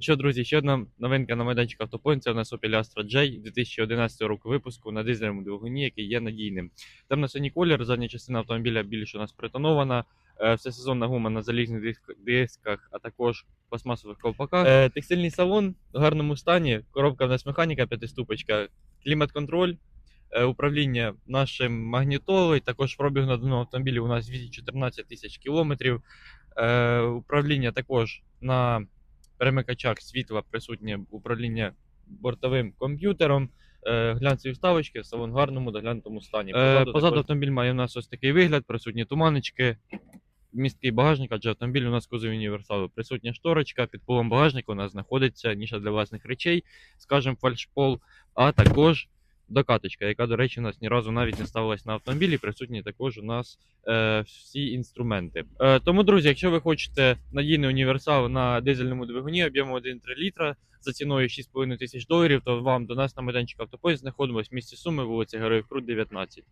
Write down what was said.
Що, друзі, ще одна новинка на майданчик автопоінт. Це у нас Opel Astra J 2011 року випуску на дизельному двигуні, який є надійним. Темно-синій колір, задня частина автомобіля більш у нас притонована. Е, Всесезонна гума на залізних дисках, а також пластмасових ковпаках. Е, Текстильний салон в гарному стані. Коробка в нас механіка, п'ятиступочка, клімат-контроль. е, Управління нашим магнітолою, також пробіг на даному автомобілі у нас 214 тисяч кілометрів. Управління також на перемикачах світла присутнє управління бортовим комп'ютером. Е, глянцеві вставочки, салон в гарному доглянутому стані. Позаду, позаду автомобіль має у нас ось такий вигляд, присутні туманочки, місткий багажник, адже автомобіль у нас кузов універсалу. Присутня шторочка, під полом багажника у нас знаходиться ніша для власних речей, скажімо, фальшпол, а також докаточка, яка, до речі, у нас ні разу навіть не ставилась на автомобілі. Присутні також у нас е, всі інструменти. Е, тому, друзі, якщо ви хочете надійний універсал на дизельному двигуні об'ємом 1,3 літра за ціною 6,5 тисяч доларів, то вам до нас на майданчик автопоїзд знаходимось в місті Суми, вулиця Героїв Крут, 19.